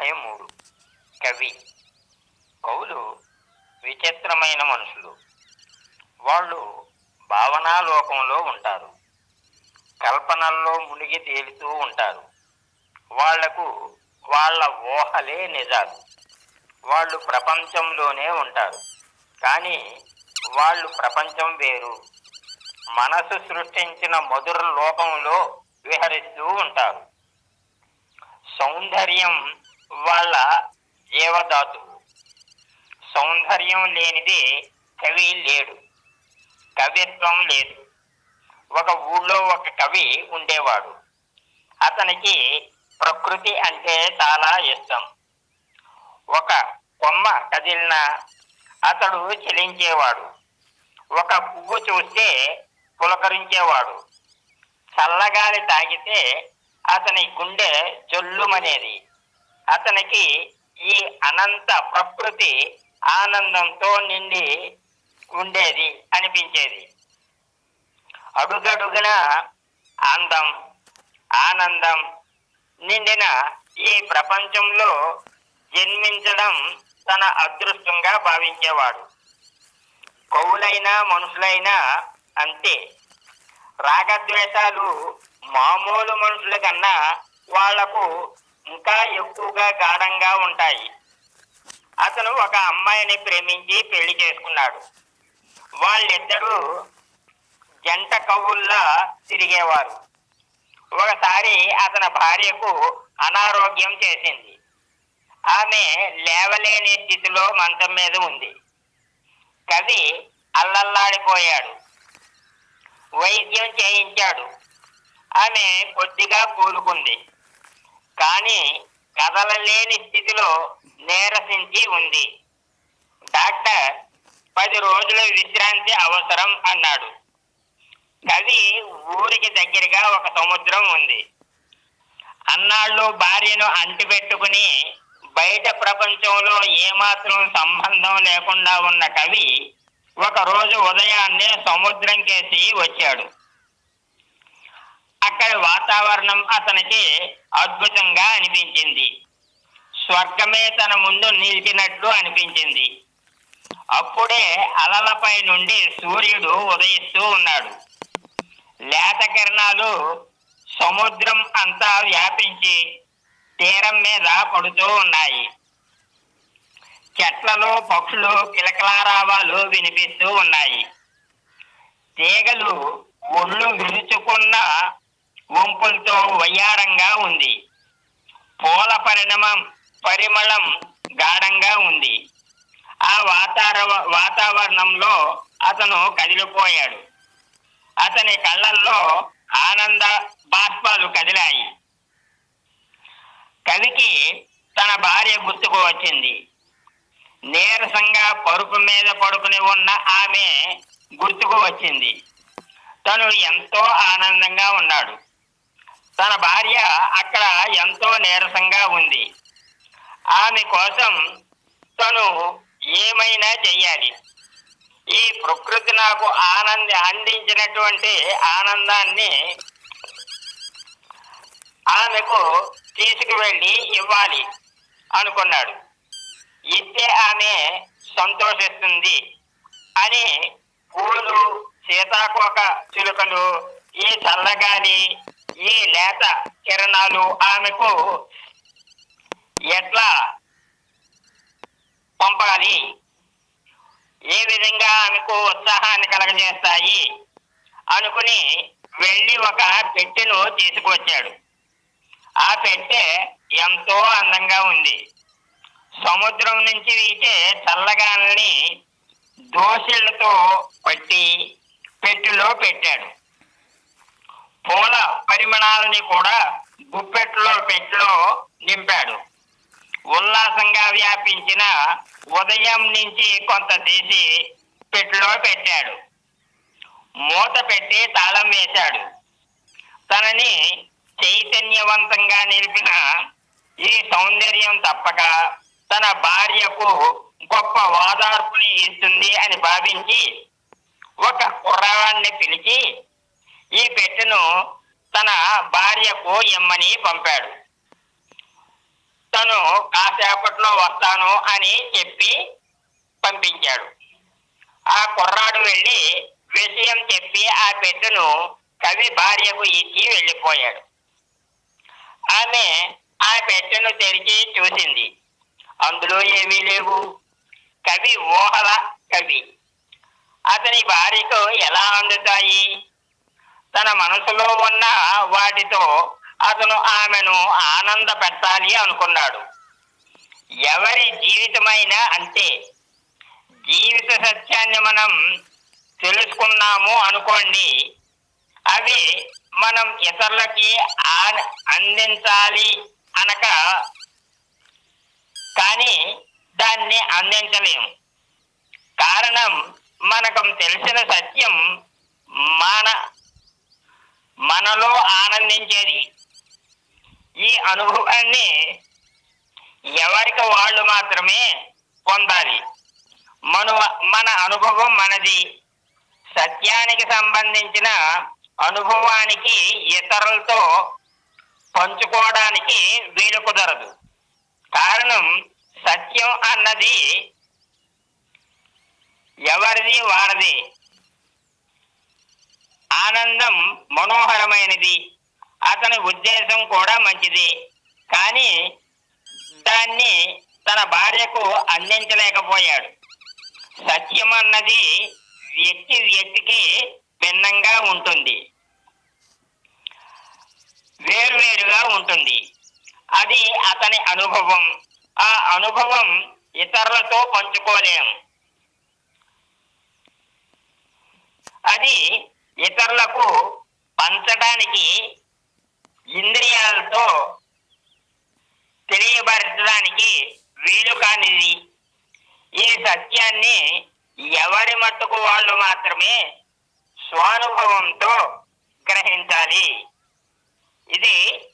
ముప్పై మూడు కవి. కవులు విచిత్రమైన మనుషులు. వాళ్ళు భావనాలోకంలో ఉంటారు. కల్పనల్లో మునిగి తేలుతూ ఉంటారు. వాళ్ళకు వాళ్ళ ఊహలే నిజాలు. వాళ్ళు ప్రపంచంలోనే ఉంటారు. కానీ వాళ్ళు ప్రపంచం వేరు. మనసు సృష్టించిన మధుర లోకంలో విహరిస్తూ ఉంటారు. సౌందర్యం వాళ్ళ జీవధాతువు. సౌందర్యం లేనిదే కవి లేడు కవిత్వం లేదు. ఒక ఊళ్ళో ఒక కవి ఉండేవాడు. అతనికి ప్రకృతి అంటే చాలా ఇష్టం. ఒక కొమ్మ కదిలిన అతడు చెలించేవాడు. ఒక పువ్వు చూస్తే పులకరించేవాడు. చల్లగాలి తాగితే అతని గుండె జొల్లుమనేది. అతనికి ఈ అనంత ప్రకృతి ఆనందంతో నిండి ఉండేది అనిపించేది. అడుగడుగున అందం ఆనందం నిండిన ఈ ప్రపంచంలో జన్మించడం తన అదృష్టంగా భావించేవాడు. కవులైనా మనుషులైనా అంతే. రాగద్వేషాలు మామూలు మనుషుల కన్నా వాళ్ళకు ఇంకా ఎక్కువగా గాఢంగా ఉంటాయి. అతను ఒక అమ్మాయిని ప్రేమించి పెళ్ళి చేసుకున్నాడు. వాళ్ళిద్దరూ జంట కవుల్లా తిరిగేవారు. ఒకసారి అతని భార్యకు అనారోగ్యం చేసింది. ఆమె లేవలేని స్థితిలో మంచం మీద ఉంది. కవి అల్లల్లాడిపోయాడు. వైద్యం చేయించాడు. ఆమె కొద్దిగా కోలుకుంది. కానీ కదలలేని స్థితిలో నీరసించి ఉంది. డాక్టర్ పది రోజుల విశ్రాంతి అవసరం అన్నాడు. కవి ఊరికి దగ్గరగా ఒక సముద్రం ఉంది. అన్నాళ్ళు భార్యను అంటిపెట్టుకుని బయట ప్రపంచంలో ఏమాత్రం సంబంధం లేకుండా ఉన్న కవి ఒక రోజు ఉదయాన్నే సముద్రంకేసి వచ్చాడు. అక్కడి వాతావరణం అతనికి అద్భుతంగా అనిపించింది. స్వర్గమే తన ముందు నిలిచినట్లు అనిపించింది. అప్పుడే అలలపై నుండి సూర్యుడు ఉదయిస్తూ ఉన్నాడు. లేత కిరణాలు సముద్రం అంతా వ్యాపించి తీరం మీద పడుతూ ఉన్నాయి. చెట్లలో పక్షులు కిలకలారావాలు వినిపిస్తూ ఉన్నాయి. తీగలు ఒళ్ళు విరుచుకున్న వంపులతో వయ్యారంగా ఉంది. పూల పరిణామం పరిమళం గాఢంగా ఉంది. ఆ వాతావర వాతావరణంలో అతను కదిలిపోయాడు. అతని కళ్ళల్లో ఆనంద బాష్పాలు కదిలాయి. కవికి తన భార్య గుర్తుకు వచ్చింది. నీరసంగా పరుపు మీద పడుకుని ఉన్న ఆమె గుర్తుకు వచ్చింది. తను ఎంతో ఆనందంగా ఉన్నాడు. తన భార్య అక్కడ ఎంతో నీరసంగా ఉంది. ఆమె కోసం తను ఏమైనా చెయ్యాలి. ఈ ప్రకృతి నాకు ఆనంద అందించినటువంటి ఆనందాన్ని ఆమెకు తీసుకువెళ్ళి ఇవ్వాలి అనుకున్నాడు. ఇస్తే ఆమె సంతోషిస్తుంది అని పూలు సీతాకోక చిలుకలు ఈ చల్లగాలి ఈ లేత కిరణాలు ఆమెకు ఎట్లా పంపాలి? ఏ విధంగా ఆమెకు ఉత్సాహాన్ని కలగజేస్తాయి? అనుకుని వెళ్ళి ఒక పెట్టెను తీసుకువచ్చాడు. ఆ పెట్టె ఎంతో అందంగా ఉంది. సముద్రం నుంచి వీచే చల్లగాలని దోసిళ్ళతో పట్టి పెట్టెలో పెట్టాడు. పూల పరిమళాలని కూడా గుప్పెట్లో పెట్టెలో నింపాడు. ఉల్లాసంగా వ్యాపించిన ఉదయం నుంచి కొంత తీసి పెట్టెలో పెట్టాడు. మూత పెట్టి తాళం వేశాడు. తనని చైతన్యవంతంగా నిలిపిన ఈ సౌందర్యం తప్పక తన భార్యకు గొప్ప ఓదార్పుని ఇస్తుంది అని భావించి ఒక కుర్రవాణ్ణి పిలిచి ఈ పెట్టెను తన భార్యకు ఇమ్మని పంపాడు. తను కాసేపట్లో వస్తాను అని చెప్పి పంపించాడు. ఆ కుర్రాడు వెళ్ళి విషయం చెప్పి ఆ పెట్టెను కవి భార్యకు ఇచ్చి వెళ్ళిపోయాడు. ఆమె ఆ పెట్టెను తెరిచి చూసింది. అందులో ఏమీ లేవు. కవి ఊహల కవి. అతని భార్యకు ఎలా అందుతాయి? తన మనసులో ఉన్న వాటితో అతను ఆమెను ఆనంద పెట్టాలి అనుకున్నాడు. ఎవరి జీవితమైనా అంతే. జీవిత సత్యాన్ని మనం తెలుసుకున్నాము అనుకోండి అవి మనం ఇతరులకి అందించాలి అనక కానీ దాన్ని అందించలేము. కారణం మనకు తెలిసిన సత్యం మన మనలో ఆనందించేది. ఈ అనుభవాన్ని ఎవరికి వాళ్ళు మాత్రమే పొందాలి. మన మన అనుభవం మనది. సత్యానికి సంబంధించిన అనుభవానికి ఇతరులతో పంచుకోవడానికి వీలు కుదరదు. కారణం సత్యం అన్నది ఎవరిది వారది. ఆనందం మనోహరమైనది. అతని ఉద్దేశం కూడా మంచిది. కానీ దాన్ని తన భార్యకు అందించలేకపోయాడు. సత్యం అన్నది వ్యక్తి వ్యక్తికి భిన్నంగా ఉంటుంది. వేరువేరుగా ఉంటుంది. అది అతని అనుభవం. ఆ అనుభవం ఇతరులతో పంచుకోలేం. అది ఇతరులకు పంచడానికి ఇంద్రియాలతో తెలియబరచడానికి వీలు కానిది. ఈ సత్యాన్ని ఎవరి మట్టుకు వాళ్ళు మాత్రమే స్వానుభవంతో గ్రహించాలి. ఇది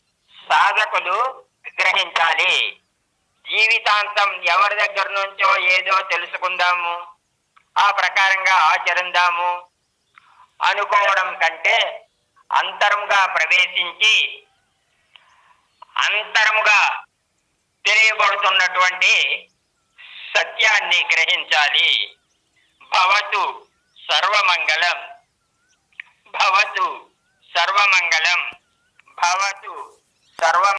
సాధకులు గ్రహించాలి. జీవితాంతం ఎవరి దగ్గర నుంచో ఏదో తెలుసుకుందాము. ఆ ప్రకారంగా ఆచరిందాము. అనుకోవడం కంటే అంతరముగా ప్రవేశించి అంతరముగా తెలియబడుతున్నటువంటి సత్యాన్ని గ్రహించాలి. భవతు సర్వమంగళం. భవతు సర్వమంగళం. భవతు సర్వ